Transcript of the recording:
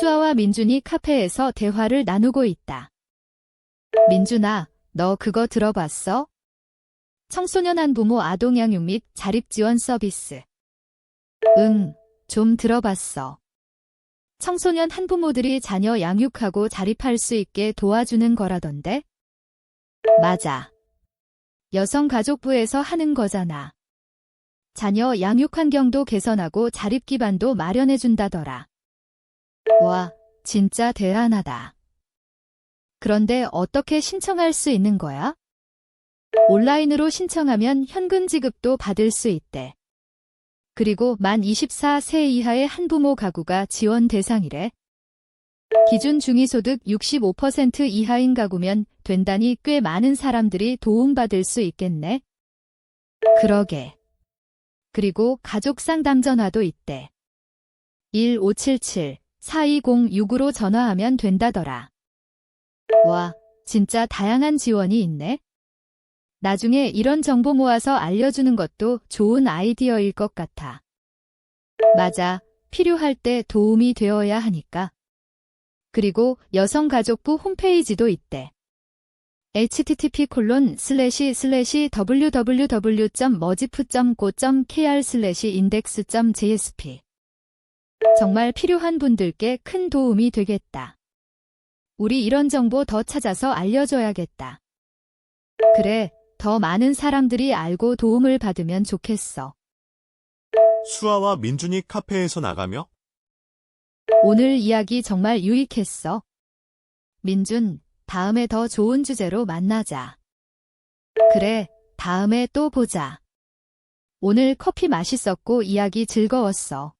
수아와 민준이 카페에서 대화를 나누고 있다. 민준아, 너 그거 들어봤어? 청소년 한부모 아동양육 및 자립지원 서비스. 응, 좀 들어봤어. 청소년 한부모들이 자녀 양육하고 자립할 수 있게 도와주는 거라던데? 맞아. 여성가족부에서 하는 거잖아. 자녀 양육 환경도 개선하고 자립 기반도 마련해준다더라. 와, 진짜 대단하다. 그런데 어떻게 신청할 수 있는 거야? 온라인으로 신청하면 현금 지급도 받을 수 있대. 그리고 만 24세 이하의 한부모 가구가 지원 대상이래. 기준 중위소득 65% 이하인 가구면 된다니 꽤 많은 사람들이 도움받을 수 있겠네. 그러게. 그리고 가족 상담 전화도 있대. 1577-4206으로 전화하면 된다더라. 와, 진짜 다양한 지원이 있네. 나중에 이런 정보 모아서 알려주는 것도 좋은 아이디어일 것 같아. 맞아. 필요할 때 도움이 되어야 하니까. 그리고 여성가족부 홈페이지도 있대. http 콜론 슬래시 슬래시 www.머지프.co.kr 슬래시 index.jsp 정말 필요한 분들께 큰 도움이 되겠다. 우리 이런 정보 더 찾아서 알려줘야겠다. 그래, 더 많은 사람들이 알고 도움을 받으면 좋겠어. 수아와 민준이 카페에서 나가며 오늘 이야기 정말 유익했어. 민준, 다음에 더 좋은 주제로 만나자. 그래, 다음에 또 보자. 오늘 커피 맛있었고 이야기 즐거웠어.